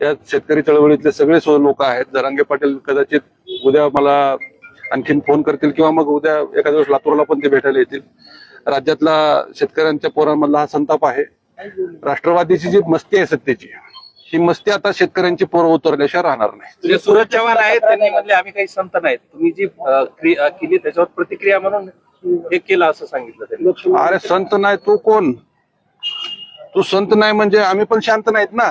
या शेतकरी चळवळीतले सगळे लोक आहेत. जरांगे पाटील कदाचित उद्या मला आणखीन फोन करतील किंवा मग उद्या एखाद्या दिवस लातूरला पण ते भेटायला येतील. राज्यातला शेतकऱ्यांच्या पोरांमधला हा संताप आहे. राष्ट्रवादीची जी मस्ती आहे सत्तेची ही मस्ती आता शेतकऱ्यांची पोरं उतरल्याशिवाय राहणार नाही. म्हणजे सूरज चव्हाण आहेत त्यांनी म्हणले आम्ही काही संत नाहीत. तुम्ही जी केली त्याच्यावर प्रतिक्रिया म्हणून हे केलं असं सांगितलं अरे संत नाही तू कोण? तू संत नाही म्हणजे आम्ही पण शांत नाहीत ना?